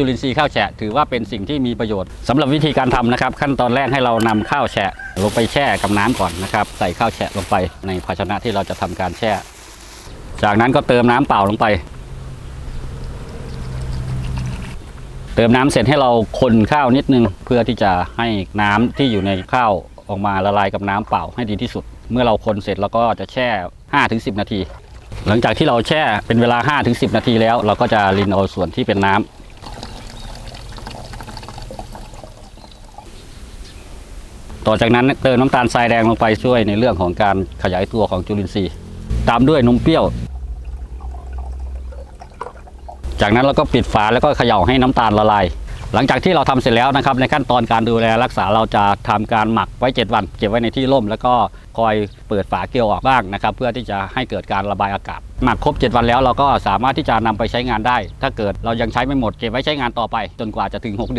จุลินทรีย์ข้าวแฉะถือว่าเป็นสิ่งที่มีประโยชน์สำหรับวิธีการทำนะครับ ขั้นตอนแรกให้เรานำข้าวแฉะลงไปแช่กับน้ำก่อนนะครับ ใส่ข้าวแฉะลงไปในภาชนะที่เราจะทำการแช่ จากนั้นก็เติมน้ำเปล่าลงไป เติมน้ำเสร็จให้เราคนข้าวนิดนึง เพื่อที่จะให้น้ำที่อยู่ในข้าวออกมาละลายกับน้ำเปล่าให้ดีที่สุด เมื่อเราคนเสร็จเราก็จะแช่ 5-10 นาที หลังจากที่เราแช่เป็นเวลา 5-10 นาทีแล้ว เราก็จะรินเอาส่วนที่เป็นน้ำ ต่อจากนั้นเติมน้ำตาลทรายแดงลงไปช่วยในเรื่องของการขยายตัวของจุลินทรีย์ ตามด้วยนมเปรี้ยว จากนั้นเราก็ปิดฝาแล้วก็เขย่าให้น้ำตาลละลาย หลังจากที่เราทำเสร็จแล้วนะครับ ในขั้นตอนการดูแลรักษาเราจะทำการหมักไว้ 7 วัน เก็บไว้ในที่ร่ม แล้วก็คอยเปิดฝาเกลียวออกบ้างนะครับ เพื่อที่จะให้เกิดการระบายอากาศ หมักครบ 7 วันแล้วเราก็สามารถที่จะนำไปใช้งานได้ ถ้าเกิดเรายังใช้ไม่หมดเก็บไว้ใช้งานต่อไป จนกว่าจะถึง 6 เดือน